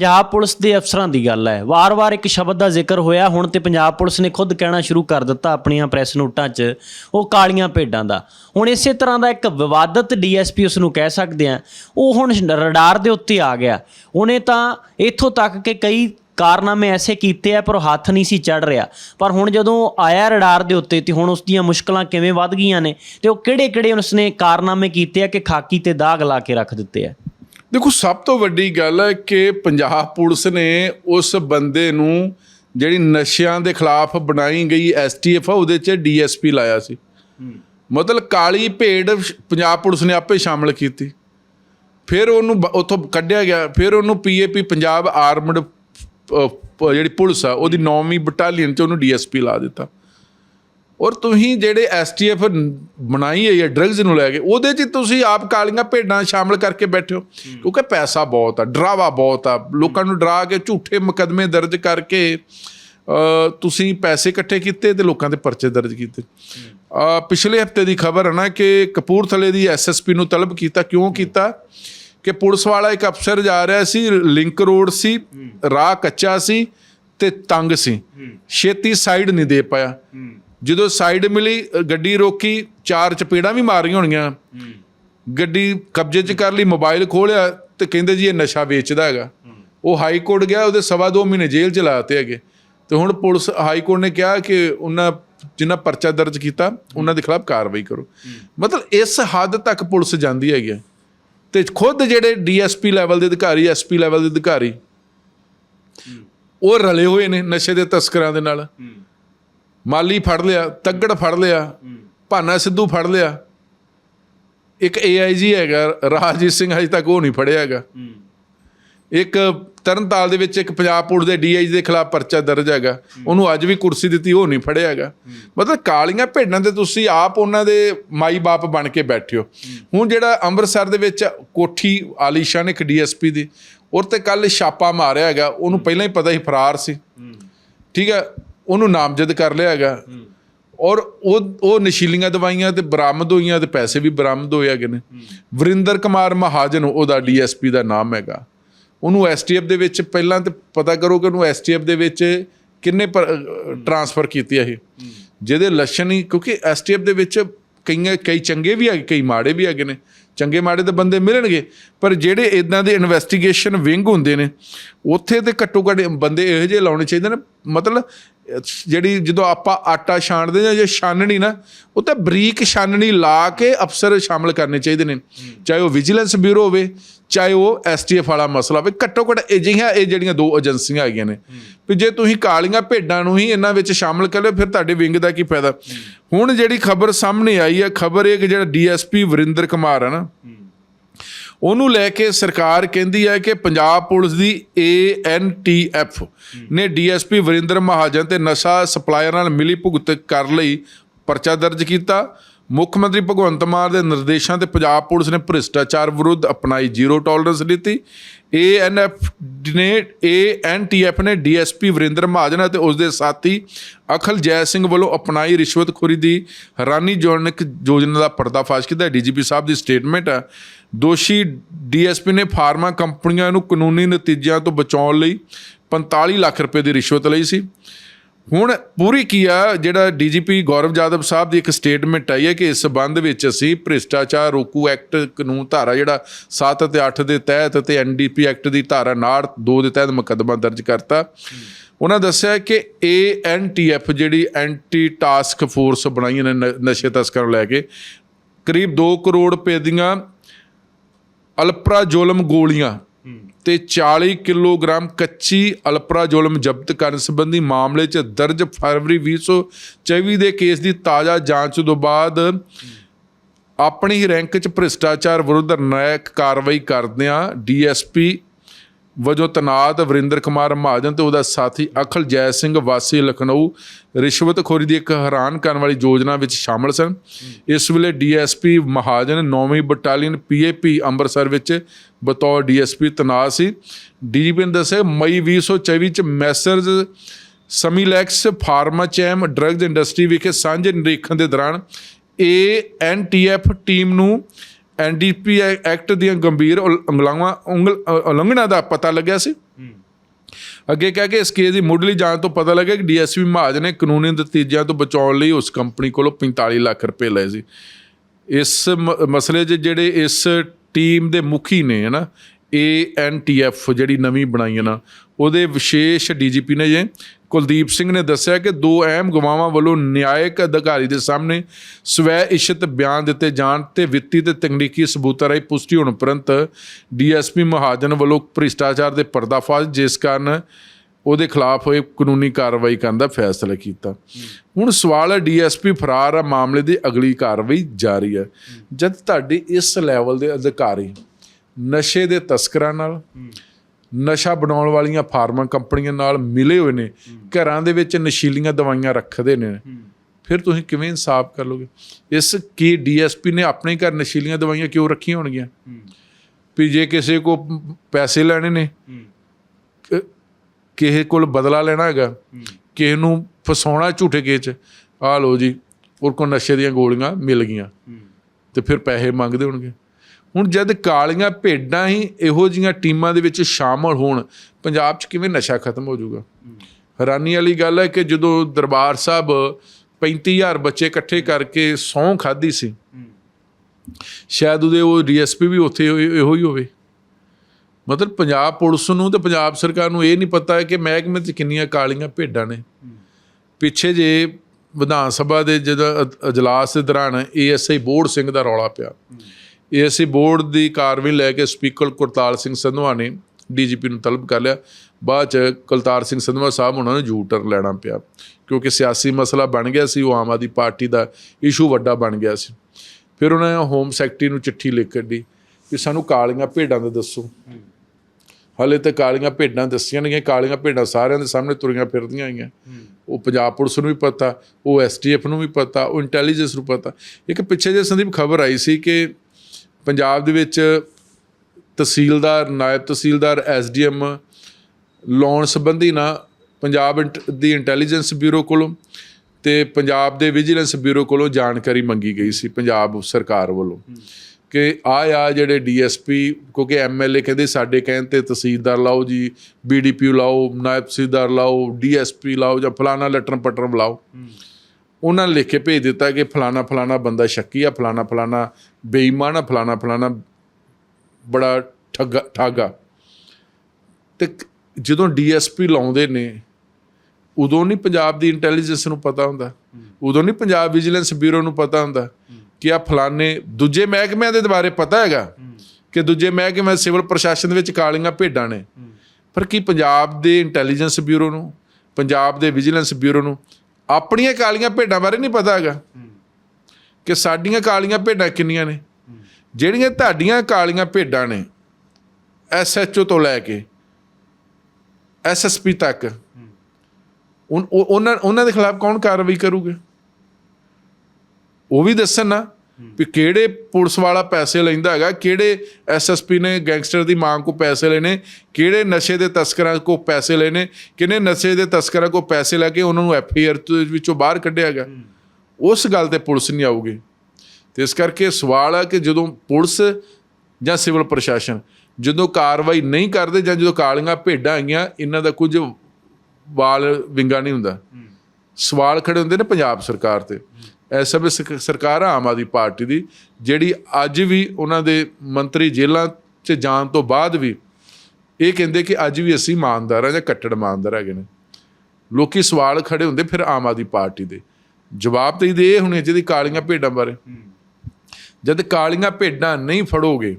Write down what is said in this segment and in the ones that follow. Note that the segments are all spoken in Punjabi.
ਪੰਜਾਬ ਪੁਲਿਸ ਦੇ ਅਫਸਰਾਂ ਦੀ ਗੱਲ ਹੈ। ਵਾਰ-ਵਾਰ ਇੱਕ ਸ਼ਬਦ ਦਾ ਜ਼ਿਕਰ ਹੋਇਆ। ਹੁਣ ਤੇ ਪੰਜਾਬ ਪੁਲਿਸ ਨੇ ਖੁਦ ਕਹਿਣਾ ਸ਼ੁਰੂ ਕਰ ਦਿੱਤਾ ਆਪਣੀਆਂ ਪ੍ਰੈਸ ਨੋਟਾਂ 'ਚ, ਉਹ ਕਾਲੀਆਂ ਭੇਡਾਂ ਦਾ। ਹੁਣ ਇਸੇ ਤਰ੍ਹਾਂ ਦਾ ਇੱਕ ਵਿਵਾਦਤ ਡੀਐਸਪੀ ਉਸ ਨੂੰ ਕਹਿ ਸਕਦੇ ਆ। ਉਹ ਹੁਣ ਰਡਾਰ ਦੇ ਉੱਤੇ ਆ ਗਿਆ। ਉਹਨੇ ਤਾਂ ਇੱਥੋਂ ਤੱਕ ਕਿ ਕਈ ਕਾਰਨਾਮੇ ਐਸੇ ਕੀਤੇ ਆ, ਪਰ ਉਹ ਹੱਥ ਨਹੀਂ ਸੀ ਚੜ ਰਿਹਾ। ਪਰ ਹੁਣ ਜਦੋਂ ਆਇਆ ਰਡਾਰ ਦੇ ਉੱਤੇ ਤੇ ਹੁਣ ਉਸ ਦੀਆਂ ਮੁਸ਼ਕਲਾਂ ਕਿਵੇਂ ਵੱਧ ਗਈਆਂ ਨੇ ਤੇ ਉਹ ਕਿਹੜੇ-ਕਿਹੜੇ ਉਸਨੇ ਕਾਰਨਾਮੇ ਕੀਤੇ ਆ ਕਿ ਖਾਕੀ ਤੇ ਦਾਗ ਲਾ ਕੇ ਰੱਖ ਦਿੱਤੇ ਆ। ਦੇਖੋ, ਸਭ ਤੋਂ ਵੱਡੀ ਗੱਲ ਹੈ ਕਿ ਪੰਜਾਬ ਪੁਲਿਸ ਨੇ ਉਸ ਬੰਦੇ ਨੂੰ ਜਿਹੜੀ ਨਸ਼ਿਆਂ ਦੇ ਖਿਲਾਫ ਬਣਾਈ ਗਈ ਐਸਟੀਐਫ ਆ, ਉਹਦੇ 'ਚ ਡੀਐਸਪੀ ਲਾਇਆ ਸੀ। ਮਤਲਬ ਕਾਲੀ ਭੇਡ ਪੰਜਾਬ ਪੁਲਿਸ ਨੇ ਆਪੇ ਸ਼ਾਮਲ ਕੀਤੀ। ਫਿਰ ਉਹਨੂੰ ਬ- ਉੱਥੋਂ ਕੱਢਿਆ ਗਿਆ। ਫਿਰ ਉਹਨੂੰ ਪੀਏਪੀ ਪੰਜਾਬ ਆਰਮਡ ਜਿਹੜੀ ਪੁਲਿਸ ਆ, ਉਹਦੀ 9ਵੀਂ ਬਟਾਲੀਅਨ 'ਚ ਉਹਨੂੰ ਡੀਐਸਪੀ ਲਾ ਦਿੱਤਾ। ਔਰ ਤੁਸੀਂ ਜਿਹੜੇ ਐਸਟੀਐਫ ਬਣਾਈ ਹੈ ਡਰੱਗਸ ਨੂੰ ਲੈ ਕੇ ਉਹਦੇ 'ਚ ਤੁਸੀਂ ਆਪ ਕਾਲੀਆਂ ਭੇਡਾਂ ਸ਼ਾਮਲ ਕਰਕੇ ਬੈਠੇ ਹੋ। ਕਿਉਂਕਿ ਪੈਸਾ ਬਹੁਤ ਆ ਡਰਾਵਾ ਬਹੁਤ ਆ। ਲੋਕਾਂ ਨੂੰ ਡਰਾ ਕੇ ਝੂਠੇ ਮੁਕਦਮੇ ਦਰਜ ਕਰਕੇ ਤੁਸੀਂ ਪੈਸੇ ਇਕੱਠੇ ਕੀਤੇ ਤੇ ਲੋਕਾਂ ਦੇ ਪਰਚੇ ਦਰਜ ਕੀਤੇ। ਪਿਛਲੇ ਹਫ਼ਤੇ ਦੀ ਖਬਰ ਹੈ ਨਾ ਕਿ ਕਪੂਰਥਲੇ ਦੀ ਐਸਐਸਪੀ ਨੂੰ ਤਲਬ ਕੀਤਾ ਕਿਉਂ ਕੀਤਾ? ਕਿ ਪੁਲਿਸ ਵਾਲਾ ਇੱਕ ਅਫਸਰ ਜਾ ਰਿਹਾ ਸੀ ਲਿੰਕ ਰੋਡ ਸੀ ਰਾਹ ਕੱਚਾ ਸੀ ਤੇ ਤੰਗ ਸੀ। ਛੇਤੀ ਸਾਈਡ ਨਹੀਂ ਦੇ ਪਾਇਆ। ਜਦੋਂ ਸਾਈਡ ਮਿਲੀ ਗੱਡੀ ਰੋਕੀ, ਚਾਰ ਚਪੇੜਾਂ ਵੀ ਮਾਰੀਆਂ ਹੋਣੀਆਂ ਗੱਡੀ ਕਬਜ਼ੇ 'ਚ ਕਰ ਲਈ, ਮੋਬਾਈਲ ਖੋਲਿਆ ਤੇ ਕਹਿੰਦੇ ਜੀ ਇਹ ਨਸ਼ਾ ਵੇਚਦਾ ਹੈਗਾ। ਉਹ ਹਾਈ ਕੋਰਟ ਗਿਆ, ਉਹਦੇ ਸਵਾ ਦੋ ਮਹੀਨੇ ਜੇਲ੍ਹ 'ਚ ਲਾਤੇ ਹੈਗੇ। ਤੇ ਹੁਣ ਪੁਲਿਸ, ਹਾਈ ਕੋਰਟ ਨੇ ਕਿਹਾ ਕਿ ਉਹਨਾਂ ਜਿਨ੍ਹਾਂ ਪਰਚਾ ਦਰਜ ਕੀਤਾ, ਉਹਨਾਂ ਦੇ ਖਿਲਾਫ ਕਾਰਵਾਈ ਕਰੋ। ਮਤਲਬ ਇਸ ਹੱਦ ਤੱਕ ਪੁਲਿਸ ਜਾਂਦੀ ਹੈਗੀ ਹੈ। ਤੇ ਖੁਦ ਜਿਹੜੇ ਡੀਐਸਪੀ ਲੈਵਲ ਦੇ ਅਧਿਕਾਰੀ, ਐਸਪੀ ਲੈਵਲ ਦੇ ਅਧਿਕਾਰੀ, ਉਹ ਰਲੇ ਹੋਏ ਨੇ ਨਸ਼ੇ ਦੇ ਤਸਕਰਾਂ ਦੇ ਨਾਲ। ਮਾਲੀ ਫੜ ਲਿਆ, ਤੱਗੜ ਫੜ ਲਿਆ, ਭਾਨਾ ਸਿੱਧੂ ਫੜ ਲਿਆ। ਇੱਕ ਏਆਈਜੀ ਹੈਗਾ ਰਾਜਜੀਤ ਸਿੰਘ ਹਜੇ ਤੱਕ ਉਹ ਨਹੀਂ ਫੜਿਆ ਹੈਗਾ। ਇੱਕ ਤਰਨਤਾਲ ਦੇ ਵਿੱਚ ਇੱਕ ਪੰਜਾਬ ਪੁਲਿਸ ਦੇ ਡੀਆਈਜੀ ਦੇ ਖਿਲਾਫ ਪਰਚਾ ਦਰਜ ਹੈਗਾ। ਉਹਨੂੰ ਅੱਜ ਵੀ ਕੁਰਸੀ ਦਿੱਤੀ, ਉਹ ਨਹੀਂ ਫੜਿਆ ਹੈਗਾ। ਮਤਲਬ ਕਾਲੀਆਂ ਭੇਡਾਂ ਤੇ ਤੁਸੀਂ ਆਪ ਉਹਨਾਂ ਦੇ ਮਾਈ ਬਾਪ ਬਣ ਕੇ ਬੈਠੇ ਹੋ ਹੁਣ ਜਿਹੜਾ ਅੰਮ੍ਰਿਤਸਰ ਦੇ ਵਿੱਚ ਕੋਠੀ ਆਲੀਸ਼ਾਨ ਇੱਕ ਡੀਐਸਪੀ ਦੀ ਔਰ ਤੇ ਕੱਲ ਛਾਪਾ ਮਾਰਿਆ ਹੈਗਾ, ਉਹਨੂੰ ਪਹਿਲਾਂ ਹੀ ਪਤਾ ਹੀ ਫਰਾਰ ਸੀ। ਠੀਕ ਹੈ ਉਹਨੂੰ ਨਾਮਜ਼ਦ ਕਰ ਲਿਆ ਹੈਗਾ। ਔਰ ਉਹ ਉਹ ਨਸ਼ੀਲੀਆਂ ਦਵਾਈਆਂ ਤੇ ਬਰਾਮਦ ਹੋਈਆਂ ਤੇ ਪੈਸੇ ਵੀ ਬਰਾਮਦ ਹੋਏ ਹੈਗੇ ਨੇ। ਵਰਿੰਦਰ ਕੁਮਾਰ ਮਹਾਜਨ ਉਹਦਾ ਡੀਐਸਪੀ ਦਾ ਨਾਮ ਹੈਗਾ। ਉਹਨੂੰ ਐਸਟੀਐਫ ਦੇ ਵਿੱਚ ਪਹਿਲਾਂ ਤੇ ਪਤਾ ਕਰੋ ਕਿ ਉਹਨੂੰ ਐਸਟੀਐਫ ਦੇ ਵਿੱਚ ਕਿੰਨੇ ਟ੍ਰਾਂਸਫਰ ਕੀਤੀ ਹੈ ਇਹ। ਜਿਹਦੇ ਲੱਛਣ ਹੀ ਕਿਉਂਕਿ ਐਸਟੀਐਫ ਦੇ ਵਿੱਚ ਕਈਆਂ ਕਈ ਚੰਗੇ ਵੀ ਹੈਗੇ ਕਈ ਮਾੜੇ ਵੀ ਹੈਗੇ ਨੇ। ਚੰਗੇ ਮਾੜੇ ਤੇ ਬੰਦੇ ਮਿਲਣਗੇ ਪਰ ਜਿਹੜੇ ਇਦਾਂ ਦੇ ਇਨਵੈਸਟੀਗੇਸ਼ਨ ਵਿੰਗ ਹੁੰਦੇ ਨੇ ਉੱਥੇ ਤੇ ਘੱਟੋ ਘੱਟ ਬੰਦੇ ਇਹੋ ਜਿਹੇ ਲਾਉਣੇ ਚਾਹੀਦੇ ਨੇ। ਮਤਲਬ ਜਿਹੜੀ ਜਦੋਂ ਆਪਾਂ ਆਟਾ ਛਾਣਦੇ ਜਾਂ ਜੇ ਛਾਨਣੀ ਨਾ, ਉਹ ਤਾਂ ਬਰੀਕ ਛਾਨਣੀ ਲਾ ਕੇ ਅਫਸਰ ਸ਼ਾਮਲ ਕਰਨੇ ਚਾਹੀਦੇ ਨੇ। ਚਾਹੇ ਉਹ ਵਿਜੀਲੈਂਸ ਬਿਊਰੋ ਹੋਵੇ, ਚਾਹੇ ਉਹ ਐਸਟੀਐਫ ਵਾਲਾ ਮਸਲਾ ਹੋਵੇ, ਘੱਟੋ ਘੱਟ ਅਜਿਹੀਆਂ ਇਹ ਜਿਹੜੀਆਂ ਦੋ ਏਜੰਸੀਆਂ ਹੈਗੀਆਂ ਨੇ। ਵੀ ਜੇ ਤੁਸੀਂ ਕਾਲੀਆਂ ਭੇਡਾਂ ਨੂੰ ਹੀ ਇਹਨਾਂ ਵਿੱਚ ਸ਼ਾਮਲ ਕਰ ਲਿਓ, ਫਿਰ ਤੁਹਾਡੇ ਵਿੰਗ ਦਾ ਕੀ ਫਾਇਦਾ? ਹੁਣ ਜਿਹੜੀ ਖਬਰ ਸਾਹਮਣੇ ਆਈ ਹੈ, ਖਬਰ ਇਹ ਕਿ ਜਿਹੜਾ ਡੀਐਸਪੀ ਵਰਿੰਦਰ ਕੁਮਾਰ ਹੈ ਨਾ ਉਹਨੂੰ ਲੈ ਕੇ ਸਰਕਾਰ ਕਹਿੰਦੀ ਹੈ ਕਿ ਪੰਜਾਬ ਪੁਲਿਸ ਦੀ ਏਐਨਟੀਐਫ ਨੇ ਡੀਐਸਪੀ ਵਰਿੰਦਰ ਮਹਾਜਨ ਤੇ ਨਸ਼ਾ ਸਪਲਾਇਰ ਨਾਲ ਮਿਲੀ ਭੁਗਤ ਕਰ ਲਈ ਪਰਚਾ ਦਰਜ ਕੀਤਾ। ਮੁੱਖ ਮੰਤਰੀ ਭਗਵੰਤ ਮਾਨ ਦੇ ਨਿਰਦੇਸ਼ਾਂ ਤੇ ਪੰਜਾਬ ਪੁਲਿਸ ਨੇ ਭ੍ਰਿਸ਼ਟਾਚਾਰ ਵਿਰੁੱਧ ਅਪਣਾਈ ਜ਼ੀਰੋ ਟੋਲਰੈਂਸ ਨੀਤੀ। ਏਐਨਐਫ ਨੇ ਏਐਨਟੀਐਫ ਨੇ ਡੀਐਸਪੀ ਵਰਿੰਦਰ ਮਹਾਜਨ ਅਤੇ ਉਸ ਦੇ ਸਾਥੀ ਅਖਲ ਜੈ ਸਿੰਘ ਵੱਲੋਂ ਅਪਣਾਈ ਰਿਸ਼ਵਤਖੋਰੀ ਦੀ ਹੈਰਾਨੀਜਨਕ ਯੋਜਨਾ ਦਾ ਪਰਦਾਫਾਸ਼ ਕੀਤਾ। ਡੀਜੀਪੀ ਸਾਹਿਬ ਦੀ ਸਟੇਟਮੈਂਟ ਹੈ, ਦੋਸ਼ੀ ਡੀਐਸਪੀ ਨੇ ਫਾਰਮਾ ਕੰਪਨੀਆਂ ਨੂੰ ਕਾਨੂੰਨੀ ਨਤੀਜਿਆਂ ਤੋਂ ਬਚਾਉਣ ਲਈ 45 ਲੱਖ ਰੁਪਏ ਦੀ ਰਿਸ਼ਵਤ ਲਈ ਸੀ। ਹੁਣ ਪੂਰੀ ਕੀ ਆ, ਜਿਹੜਾ ਡੀਜੀਪੀ ਗੌਰਵ ਜਾਦਵ ਸਾਹਿਬ ਦੀ ਇੱਕ ਸਟੇਟਮੈਂਟ ਆਈ ਹੈ ਕਿ ਇਸ ਸਬੰਧ ਵਿੱਚ ਅਸੀਂ ਭ੍ਰਿਸ਼ਟਾਚਾਰ ਰੋਕੂ ਐਕਟ ਕਾਨੂੰਨ ਧਾਰਾ ਜਿਹੜਾ 7 ਅਤੇ 8 ਦੇ ਤਹਿਤ ਤੇ ਐਨਡੀਪੀ ਐਕਟ ਦੀ ਧਾਰਾ 69 2 ਦੇ ਤਹਿਤ ਮੁਕੱਦਮਾ ਦਰਜ ਕਰਤਾ। ਉਹਨਾਂ ਦੱਸਿਆ ਕਿ ਏਐਨਟੀਐਫ ਜਿਹੜੀ ਐਂਟੀ ਟਾਸਕ ਫੋਰਸ ਬਣਾਈਆਂ ਨੇ ਨਸ਼ੇ ਤਸਕਰਾਂ ਨੂੰ ਲੈ ਕੇ, ਕਰੀਬ 2 ਕਰੋੜ ਰੁਪਏ ਦੀਆਂ ਅਲਪਰਾਜੋਲਮ ਗੋਲੀਆਂ ਤੇ 40 ਕਿਲੋਗ੍ਰਾਮ ਕੱਚੀ ਅਲਪਰਾਜੋਲਮ ਜ਼ਬਤ ਕਰਨ ਸੰਬੰਧੀ ਮਾਮਲੇ 'ਚ ਦਰਜ ਫਰਵਰੀ 2024 ਦੇ ਕੇਸ ਦੀ ਤਾਜ਼ਾ ਜਾਂਚ ਤੋਂ ਬਾਅਦ ਆਪਣੀ ਹੀ ਰੈਂਕ 'ਚ ਭ੍ਰਿਸ਼ਟਾਚਾਰ ਵਿਰੁੱਧ ਨਿਰਣਾਇਕ ਕਾਰਵਾਈ ਕਰਦਿਆਂ ਡੀਐਸਪੀ ਵਜੋਂ ਤਨਾਤ ਵਰਿੰਦਰ ਕੁਮਾਰ ਮਹਾਜਨ ਤੇ ਉਹਦਾ ਸਾਥੀ ਅਖਲ ਜੈ ਸਿੰਘ ਵਾਸੀ ਲਖਨਊ ਰਿਸ਼ਵਤਖੋਰੀ ਦੀ ਇੱਕ ਹੈਰਾਨ ਕਰਨ ਵਾਲੀ ਯੋਜਨਾ ਵਿੱਚ ਸ਼ਾਮਲ ਸਨ। ਇਸ ਵੇਲੇ ਡੀਐਸਪੀ ਮਹਾਜਨ 9ਵੀਂ ਬਟਾਲੀਅਨ ਪੀਏਪੀ ਅੰਮ੍ਰਿਤਸਰ ਵਿੱਚ ਬਤੌਰ ਡੀਐਸਪੀ ਤਨਾਤ ਸੀ। ਡੀਜੀਪੀ ਨੇ ਦੱਸਿਆ, ਮਈ 2024 ਚ messrs Samilex Pharmachem drugs industry ਵਿਖੇ ਸਾਂਝੇ ਨਿਰੀਖਣ ਦੇ ਦੌਰਾਨ ਏਐਨਟੀਐਫ ਟੀਮ ਨੂੰ ਐਨਡੀਪੀ ਐਕਟ ਦੀਆਂ ਗੰਭੀਰ ਉਲ- ਉਲੰਘਣਾ ਉਲੰਘਣਾ ਦਾ ਪਤਾ ਲੱਗਿਆ ਸੀ। ਅੱਗੇ ਕਹਿ ਕੇ ਇਸ ਕੇਸ ਦੀ ਮੁੱਢਲੀ ਜਾਂਚ ਤੋਂ ਪਤਾ ਲੱਗਿਆ ਕਿ ਡੀਐਸਪੀ ਮਹਾਜਨ ਨੇ ਕਾਨੂੰਨੀ ਨਤੀਜਿਆਂ ਤੋਂ ਬਚਾਉਣ ਲਈ ਉਸ ਕੰਪਨੀ ਕੋਲੋਂ 45 ਲੱਖ ਰੁਪਏ ਲਏ ਸੀ। ਇਸ ਮਸਲੇ 'ਚ ਜਿਹੜੇ ਇਸ ਟੀਮ ਦੇ ਮੁਖੀ ਨੇ ਹਨਾ ਏਐਨਟੀਐਫ ਜਿਹੜੀ ਨਵੀਂ ਬਣਾਈ ਹੈ ਨਾ ਉਹਦੇ ਵਿਸ਼ੇਸ਼ ਡੀਜੀਪੀ ਨੇ ਜੇ ਕੁਲਦੀਪ ਸਿੰਘ ਨੇ ਦੱਸਿਆ ਕਿ ਦੋ ਅਹਿਮ ਗਵਾਹਾਂ ਵੱਲੋਂ ਨਿਆਇਕ ਅਧਿਕਾਰੀ ਦੇ ਸਾਹਮਣੇ ਸਵੈ ਇਸ਼ਤ ਬਿਆਨ ਦਿੱਤੇ ਜਾਣ ਤੇ ਵਿੱਤੀ ਤੇ ਤਕਨੀਕੀ ਸਬੂਤਾਂ ਰਾਹੀਂ ਪੁਸ਼ਟੀ ਹੋਣ ਉਪਰੰਤ ਡੀਐਸਪੀ ਮਹਾਜਨ ਵੱਲੋਂ ਭ੍ਰਿਸ਼ਟਾਚਾਰ ਦੇ ਪਰਦਾਫਾਸ਼, ਜਿਸ ਕਾਰਨ ਉਹਦੇ ਖਿਲਾਫ ਹੋਏ ਕਾਨੂੰਨੀ ਕਾਰਵਾਈ ਕਰਨ ਦਾ ਫੈਸਲਾ ਕੀਤਾ। ਹੁਣ ਸਵਾਲ ਹੈ, ਡੀਐਸਪੀ ਫਰਾਰ ਆ, ਮਾਮਲੇ ਦੀ ਅਗਲੀ ਕਾਰਵਾਈ ਜਾਰੀ ਹੈ। ਜਦ ਤੁਹਾਡੇ ਇਸ ਲੈਵਲ ਦੇ ਅਧਿਕਾਰੀ ਨਸ਼ੇ ਦੇ ਤਸਕਰਾਂ ਨਾਲ ਨਸ਼ਾ ਬਣਾਉਣ ਵਾਲੀਆਂ ਫਾਰਮਾ ਕੰਪਨੀਆਂ ਨਾਲ ਮਿਲੇ ਹੋਏ ਨੇ, ਘਰਾਂ ਦੇ ਵਿੱਚ ਨਸ਼ੀਲੀਆਂ ਦਵਾਈਆਂ ਰੱਖਦੇ ਨੇ। ਫਿਰ ਤੁਸੀਂ ਕਿਵੇਂ ਇਨਸਾਫ ਕਰ ਲੋਗੇ ਇਸ ਕੀ ਡੀਐਸਪੀ ਨੇ ਆਪਣੇ ਘਰ ਨਸ਼ੀਲੀਆਂ ਦਵਾਈਆਂ ਕਿਉਂ ਰੱਖੀਆਂ ਹੋਣਗੀਆਂ? ਵੀ ਜੇ ਕਿਸੇ ਕੋ ਪੈਸੇ ਲੈਣੇ ਨੇ ਕਿਸੇ ਕੋਲ ਬਦਲਾ ਲੈਣਾ ਹੈਗਾ, ਕਿਸੇ ਨੂੰ ਫਸਾਉਣਾ ਝੂਠੇ ਕੇਸ ਚ ਆ ਲੋ ਜੀ ਉਹ ਕੋ ਨਸ਼ੇ ਦੀਆਂ ਗੋਲੀਆਂ ਮਿਲ ਗਈਆਂ। ਤੇ ਫਿਰ ਪੈਸੇ ਮੰਗਦੇ ਹੋਣਗੇ। ਹੁਣ ਜਦ ਕਾਲੀਆਂ ਭੇਡਾਂ ਹੀ ਇਹੋ ਜੀਆਂ ਟੀਮਾਂ ਦੇ ਵਿੱਚ ਸ਼ਾਮਲ ਹੋਣ ਪੰਜਾਬ 'ਚ ਕਿਵੇਂ ਨਸ਼ਾ ਖਤਮ ਹੋ ਜਾਊਗਾ? ਹੈਰਾਨੀ ਵਾਲੀ ਗੱਲ ਹੈ ਕਿ ਜਦੋਂ ਦਰਬਾਰ ਸਾਹਿਬ 35000 ਬੱਚੇ ਇਕੱਠੇ ਕਰਕੇ ਸਹੁੰ ਖਾਧੀ ਸੀ ਸ਼ਾਇਦ ਉਹਦੇ ਉਹ ਡੀਐਸਪੀ ਵੀ ਉੱਥੇ ਇਹੋ ਹੀ ਹੋਵੇ। ਮਤਲਬ ਪੰਜਾਬ ਪੁਲਿਸ ਨੂੰ ਤੇ ਪੰਜਾਬ ਸਰਕਾਰ ਨੂੰ ਇਹ ਨਹੀਂ ਪਤਾ ਕਿ ਮਹਿਕਮੇ 'ਚ ਕਿੰਨੀਆਂ ਕਾਲੀਆਂ ਭੇਡਾਂ ਨੇ। ਪਿੱਛੇ ਜੇ ਵਿਧਾਨ ਸਭਾ ਦੇ ਜਦੋਂ ਅਜ- ਅਜਲਾਸ ਦੇ ਦੌਰਾਨ ਏਐਸਆਈ ਬੋਰਡ ਸਿੰਘ ਦਾ ਰੌਲਾ ਪਿਆ। ਏਐਸਆਈ ਬੋਰਡ ਦੀ ਕਾਰਵਾਈ ਲੈ ਕੇ ਸਪੀਕਰ ਕਰਤਾਰ ਸਿੰਘ ਸੰਧਵਾ ਨੇ ਡੀਜੀਪੀ ਨੂੰ ਤਲਬ ਕਰ ਲਿਆ। ਬਾਅਦ ਚ ਕੁਲਤਾਰ ਸਿੰਘ ਸੰਧਵਾ ਸਾਹਿਬ ਉਹਨਾਂ ਨੂੰ ਯੂ ਟਰਨ ਲੈਣਾ ਪਿਆ, ਕਿਉਂਕਿ ਸਿਆਸੀ ਮਸਲਾ ਬਣ ਗਿਆ ਸੀ, ਉਹ ਆਮ ਆਦਮੀ ਪਾਰਟੀ ਦਾ ਇਸ਼ੂ ਵੱਡਾ ਬਣ ਗਿਆ ਸੀ। ਫਿਰ ਉਹਨਾਂ ਨੇ ਹੋਮ ਸੈਕਟਰੀ ਨੂੰ ਚਿੱਠੀ ਲਿਖ ਕੱਢੀ ਕਿ ਸਾਨੂੰ ਕਾਲੀਆਂ ਭੇਡਾਂ ਦਾ ਦੱਸੋ। ਹਾਲੇ ਤਾਂ ਕਾਲੀਆਂ ਭੇਡਾਂ ਦੱਸੀਆਂ ਨਹੀਂ ਕਾਲੀਆਂ ਭੇਡਾਂ ਸਾਰਿਆਂ ਦੇ ਸਾਹਮਣੇ ਤੁਰੀਆਂ ਫਿਰਦੀਆਂ ਆਈਆਂ ਉਹ ਪੰਜਾਬ ਪੁਲਿਸ ਨੂੰ ਵੀ ਪਤਾ, ਉਹ ਐਸਟੀਐਫ ਨੂੰ ਵੀ ਪਤਾ, ਉਹ ਇੰਟੈਲੀਜੈਂਸ ਨੂੰ ਪਤਾ। ਇੱਕ ਪਿੱਛੇ ਜੇ ਸੰਦੀਪ ਖਬਰ ਆਈ ਸੀ ਕਿ ਪੰਜਾਬ ਦੇ ਵਿੱਚ ਤਹਿਸੀਲਦਾਰ, ਨਾਇਬ ਤਹਿਸੀਲਦਾਰ, ਐਸਡੀਐਮ ਲੋਨ ਸੰਬੰਧੀ ਨਾ ਪੰਜਾਬ ਇੰਟ- ਦੀ ਇੰਟੈਲੀਜੈਂਸ ਬਿਊਰੋ ਕੋਲੋਂ ਤੇ ਪੰਜਾਬ ਦੇ ਵਿਜੀਲੈਂਸ ਬਿਊਰੋ ਕੋਲੋਂ ਜਾਣਕਾਰੀ ਮੰਗੀ ਗਈ ਸੀ ਪੰਜਾਬ ਸਰਕਾਰ ਵੱਲੋਂ ਕਿ ਆ ਆ ਜਿਹੜੇ ਡੀਐਸਪੀ, ਕਿਉਂਕਿ ਐਮਐਲਏ ਕਹਿੰਦੇ ਸਾਡੇ ਕਹਿਣ ਤੇ ਤਹਿਸੀਲਦਾਰ ਲਾਓ ਜੀ ਬੀਡੀਪੀਓ ਲਾਓ, ਨਾਇਬ ਤਹਿਸੀਲਦਾਰ ਲਾਓ ਡੀਐਸਪੀ ਲਾਓ ਜਾਂ ਫਲਾਣਾ ਲੈਟਰ ਪੱਟਰ ਬੁਲਾਓ। ਉਹਨਾਂ ਨੇ ਲਿਖ ਕੇ ਭੇਜ ਦਿੱਤਾ ਕਿ ਫਲਾਣਾ ਫਲਾਣਾ ਬੰਦਾ ਸ਼ੱਕੀ ਆ ਫਲਾਣਾ ਫਲਾਣਾ ਬੇਈਮਾਨ ਆ ਫਲਾਣਾ ਫਲਾਣਾ ਬੜਾ ਠੱਗਾ ਠਾਗਾ ਤੇ ਜਦੋਂ ਡੀਐਸਪੀ ਲਾਉਂਦੇ ਨੇ ਉਦੋਂ ਨਹੀਂ ਪੰਜਾਬ ਦੀ ਇੰਟੈਲੀਜੈਂਸ ਨੂੰ ਪਤਾ ਹੁੰਦਾ। ਉਦੋਂ ਨਹੀਂ ਪੰਜਾਬ ਵਿਜੀਲੈਂਸ ਬਿਊਰੋ ਨੂੰ ਪਤਾ ਹੁੰਦਾ ਕਿ ਆ ਫਲਾਣੇ ਦੂਜੇ ਮਹਿਕਮਿਆਂ ਦੇ ਬਾਰੇ ਪਤਾ ਹੈਗਾ ਕਿ ਦੂਜੇ ਮਹਿਕਮੇ ਸਿਵਲ ਪ੍ਰਸ਼ਾਸਨ ਦੇ ਵਿੱਚ ਕਾਲੀਆਂ ਭੇਡਾਂ ਨੇ। ਪਰ ਕੀ ਪੰਜਾਬ ਦੇ ਇੰਟੈਲੀਜੈਂਸ ਬਿਊਰੋ ਨੂੰ ਪੰਜਾਬ ਦੇ ਵਿਜੀਲੈਂਸ ਬਿਊਰੋ ਨੂੰ ਆਪਣੀਆਂ ਕਾਲੀਆਂ ਭੇਡਾਂ ਬਾਰੇ ਨਹੀਂ ਪਤਾ ਹੈਗਾ ਕਿ ਸਾਡੀਆਂ ਕਾਲੀਆਂ ਭੇਡਾਂ ਕਿੰਨੀਆਂ ਨੇ। ਜਿਹੜੀਆਂ ਤੁਹਾਡੀਆਂ ਕਾਲੀਆਂ ਭੇਡਾਂ ਨੇ ਐਸਐਚਓ ਤੋਂ ਲੈ ਕੇ ਐਸਐਸਪੀ ਤੱਕ, ਉਨ- ਉਹ- ਉਹਨਾਂ ਉਹਨਾਂ ਦੇ ਖਿਲਾਫ ਕੌਣ ਕਾਰਵਾਈ ਕਰੂਗੇ? ਉਹ ਵੀ ਦੱਸਣ ਨਾ। ਵੀ ਕਿਹੜੇ ਪੁਲਿਸ ਵਾਲਾ ਪੈਸੇ ਲੈਂਦਾ ਹੈਗਾ, ਕਿਹੜੇ ਐਸਐਸਪੀ ਨੇ ਗੈਂਗਸਟਰ ਦੀ ਮਾਂ ਕੋ ਪੈਸੇ ਲੈਣੇ, ਕਿਹੜੇ ਨਸ਼ੇ ਦੇ ਤਸਕਰਾਂ ਕੋ ਪੈਸੇ ਲੈਣੇ, ਕਿਹਨੇ ਨਸ਼ੇ ਦੇ ਤਸਕਰਾਂ ਕੋ ਪੈਸੇ ਲੈ ਕੇ ਉਹਨਾਂ ਨੂੰ ਐਫਆਈਆਰ ਵਿੱਚੋਂ ਬਾਹਰ ਕੱਢਿਆ ਹੈਗਾ। ਉਸ ਗੱਲ ਤੇ ਪੁਲਿਸ ਨਹੀਂ ਆਉਗੀ ਤੇ ਇਸ ਕਰਕੇ ਸਵਾਲ ਆ ਕਿ ਜਦੋਂ ਪੁਲਿਸ ਜਾਂ ਸਿਵਲ ਪ੍ਰਸ਼ਾਸਨ ਜਦੋਂ ਕਾਰਵਾਈ ਨਹੀਂ ਕਰਦੇ ਜਾਂ ਜਦੋਂ ਕਾਲੀਆਂ ਭੇਡਾਂ ਆਈਆਂ ਇਹਨਾਂ ਦਾ ਕੁਝ ਵਾਲ ਵਿੰਗਾ ਨਹੀਂ ਹੁੰਦਾ। ਸਵਾਲ ਖੜੇ ਹੁੰਦੇ ਨੇ ਪੰਜਾਬ ਸਰਕਾਰ ਤੇ। ਐਸਾ ਸਕ- ਸਰਕਾਰ ਆਮ ਆਦਮੀ ਪਾਰਟੀ ਦੀ ਜਿਹੜੀ ਅੱਜ ਵੀ ਉਹਨਾਂ ਦੇ ਮੰਤਰੀ ਜੇਲ੍ਹਾਂ 'ਚ ਜਾਣ ਤੋਂ ਬਾਅਦ ਵੀ ਇਹ ਕਹਿੰਦੇ ਕਿ ਅੱਜ ਵੀ ਅਸੀਂ ਇਮਾਨਦਾਰ ਆ ਜਾਂ ਕੱਟੜ ਇਮਾਨਦਾਰ ਹੈਗੇ ਨੇ। ਲੋਕੀ ਸਵਾਲ ਖੜੇ ਹੁੰਦੇ ਫਿਰ ਆਮ ਆਦਮੀ ਪਾਰਟੀ ਦੇ। ਜਵਾਬ ਤੇ ਇਹ ਹੋਣੇ ਜਿਹਦੀ ਕਾਲੀਆਂ ਭੇਡਾਂ ਬਾਰੇ। ਜਦ ਕਾਲੀਆਂ ਭੇਡਾਂ ਨਹੀਂ ਫੜੋਗੇ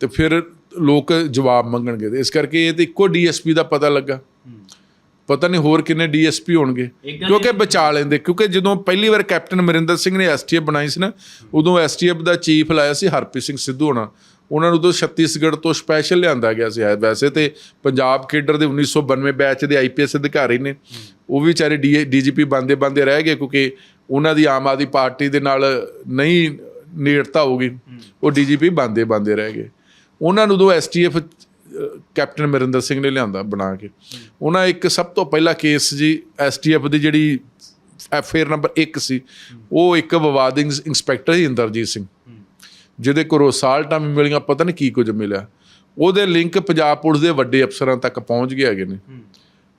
ਤੇ ਫਿਰ ਲੋਕ ਜਵਾਬ ਮੰਗਣਗੇ। ਇਸ ਕਰਕੇ ਇਹ ਤੇ ਇੱਕੋ ਡੀਐਸਪੀ ਦਾ ਪਤਾ ਲੱਗਾ। ਪਤਾ ਨਹੀਂ ਹੋਰ ਕਿੰਨੇ ਡੀਐਸਪੀ ਹੋਣਗੇ। ਕਿਉਂਕਿ ਬਚਾ ਲੈਂਦੇ ਕਿਉਂਕਿ ਜਦੋਂ ਪਹਿਲੀ ਵਾਰ ਕੈਪਟਨ ਅਮਰਿੰਦਰ ਸਿੰਘ ਨੇ ਐਸਟੀਐਫ ਬਣਾਈ ਸੀ ਨਾ ਉਦੋਂ ਐਸਟੀਐਫ ਦਾ ਚੀਫ ਲਾਇਆ ਸੀ ਹਰਪ੍ਰੀਤ ਸਿੰਘ ਸਿੱਧੂ ਹੋਣਾ। ਉਹਨਾਂ ਨੂੰ ਉਦੋਂ ਛੱਤੀਸਗੜ੍ਹ ਤੋਂ ਸਪੈਸ਼ਲ ਲਿਆਂਦਾ ਗਿਆ ਸੀ ਹੈ ਵੈਸੇ ਤੇ ਪੰਜਾਬ ਕੇਡਰ ਦੇ 1992 ਬੈਚ ਦੇ ਆਈਪੀਐਸ ਅਧਿਕਾਰੀ ਨੇ। ਉਹ ਵੀ ਵਿਚਾਰੇ ਡੀਜੀਪੀ ਬੰਦੇ ਬੰਦੇ ਰਹਿ ਗਏ ਕਿਉਂਕਿ ਉਹਨਾਂ ਦੀ ਆਮ ਆਦਮੀ ਪਾਰਟੀ ਦੇ ਨਾਲ ਨਹੀਂ ਨੇੜਤਾ ਹੋਗੀ ਉਹ ਡੀਜੀਪੀ ਬੰਦੇ ਬੰਦੇ ਰਹਿ ਗਏ। ਉਹਨਾਂ ਨੂੰ ਉਦੋਂ ਐਸਟੀਐਫ ਕੈਪਟਨ ਅਮਰਿੰਦਰ ਸਿੰਘ ਨੇ ਲਿਆਂਦਾ ਬਣਾ ਕੇ। ਉਹਨਾਂ ਇੱਕ ਸਭ ਤੋਂ ਪਹਿਲਾ ਕੇਸ ਜੀ ਐਸਟੀਐਫ ਦੀ ਜਿਹੜੀ ਐਫਆਰ ਨੰਬਰ 1 ਸੀ, ਉਹ ਇੱਕ ਵਿਵਾਦਿੰਗ ਇੰਸਪੈਕਟਰ ਸੀ ਇੰਦਰਜੀਤ ਸਿੰਘ। ਜਿਹਦੇ ਕੋਲੋਂ ਸਾਲਟਾਂ ਵੀ ਮਿਲੀਆਂ, ਪਤਾ ਨਹੀਂ ਕੀ ਕੁਝ ਮਿਲਿਆ। ਉਹਦੇ ਲਿੰਕ ਪੰਜਾਬ ਪੁਲਿਸ ਦੇ ਵੱਡੇ ਅਫਸਰਾਂ ਤੱਕ ਪਹੁੰਚ ਗਏ ਹੈਗੇ ਨੇ।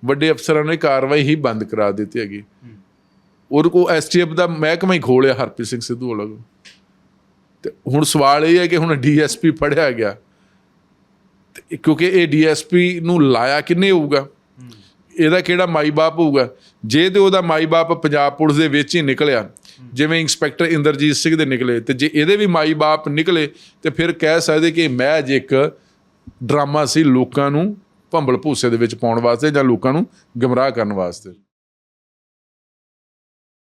ਵੱਡੇ ਅਫਸਰਾਂ ਨੇ ਕਾਰਵਾਈ ਹੀ ਬੰਦ ਕਰਾ ਦਿੱਤੀ ਹੈਗੀ। ਔਰ ਕੋ ਐਸਟੀਐਫ ਦਾ ਮਹਿਕਮਾ ਹੀ ਖੋਲਿਆ ਹਰਪ੍ਰੀਤ ਸਿੰਘ ਸਿੱਧੂ ਵਾਲਾ। ਕੋਲ। ਤੇ ਹੁਣ ਸਵਾਲ ਇਹ ਹੈ ਕਿ ਹੁਣ ਡੀਐਸਪੀ ਫੜਿਆ ਗਿਆ। ਕਿਉਂਕਿ ਇਹ ਡੀਐਸਪੀ ਨੂੰ ਲਾਇਆ ਕਿੰਨੇ ਹੋਊਗਾ? ਇਹਦਾ ਕਿਹੜਾ ਮਾਈ-ਬਾਪ ਹੋਊਗਾ? ਜੇ ਤੇ ਉਹਦਾ ਮਾਈ-ਬਾਪ ਪੰਜਾਬ ਪੁਲਿਸ ਦੇ ਵਿੱਚ ਹੀ ਨਿਕਲਿਆ, ਜਿਵੇਂ ਇੰਸਪੈਕਟਰ ਇੰਦਰਜੀਤ ਸਿੰਘ ਦੇ ਨਿਕਲੇ, ਤੇ ਜੇ ਇਹਦੇ ਵੀ ਮਾਈ-ਬਾਪ ਨਿਕਲੇ, ਤੇ ਫਿਰ ਕਹਿ ਸਕਦੇ ਕਿ ਮਹਿਜ ਇੱਕ ਡਰਾਮਾ ਸੀ ਲੋਕਾਂ ਨੂੰ ਭੰਬਲ ਭੂਸੇ ਦੇ ਵਿੱਚ ਪਾਉਣ ਵਾਸਤੇ ਜਾਂ ਲੋਕਾਂ ਨੂੰ ਗਮਰਾਹ ਕਰਨ ਵਾਸਤੇ।